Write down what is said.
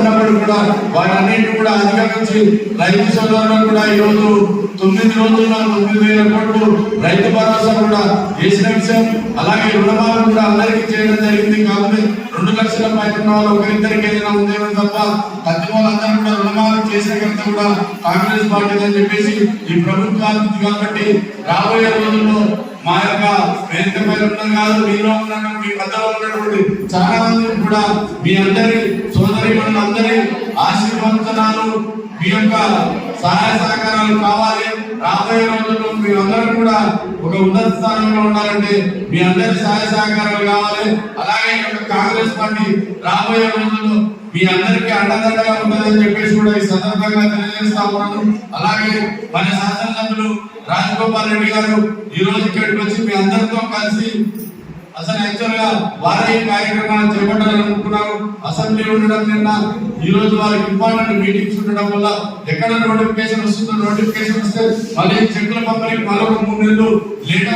ఉన్నప్పుడు కూడా వాటన్నిటిని కూడా అధిగమించి రైతు సోదరులను కూడా ఈ రోజు తొమ్మిది రోజుల్లో తొమ్మిది వేల కోట్లు రైతు భరోసా కూడా చేసిన విషయం అలాగే రుణమాలను కూడా అందరికీ చేయడం జరిగింది. కాబట్టి రెండు లక్షల పైన ఉన్న వాళ్ళు ఒకరిద్దరికి ఏదైనా ఉందేమో తప్ప ప్రతి వాళ్ళందరూ కూడా రుణమాలు చేసే కనుక కూడా కాంగ్రెస్ పార్టీ అని చెప్పేసి ఈ ప్రభుత్వానికి కాబట్టి రాబోయే రోజుల్లో మా యొక్క వేదిక పైన ఉన్నాం కాదు మీలో ఉన్న మీ మధ్యలో ఉన్నటువంటి చాలా మంది కూడా మీ అందరి సోదరి అందరి ఆశీర్వచనాలు మీ యొక్క సహాయ సహకారాలు కావాలి. రాబోయే రోజుల్లో మీరందరూ కూడా ఒక ఉన్నత స్థానంలో ఉండాలంటే మీ అందరి సహాయ సహకారాలు కావాలి. అలాగే కాంగ్రెస్ పార్టీ రాబోయే రోజుల్లో మీ అందరికీ అండదండగా ఉంటుందని చెప్పేసి కూడా ఈ సందర్భంగా తెలియజేస్తా ఉన్నాను. అలాగే మన శాసనసభ్యులు రాజగోపాల్ రెడ్డి గారు ఈ రోజు ఇక్కడికి వచ్చి మీ అందరితో కలిసి అసలు యాక్చువల్గా వారే కార్యక్రమాలు చేపట్టాలనుకున్నారు అసెంబ్లీ ఉండడం నిన్న ఈ రోజు వారికి ఇంపార్టెంట్ మీటింగ్స్ ఉండడం వల్ల ఎక్కడ నోటిఫికేషన్ వస్తుందో నోటిఫికేషన్ వస్తే మళ్ళీ చెక్కుల పంపిణీ మరొక మూడు నెలలు లేట్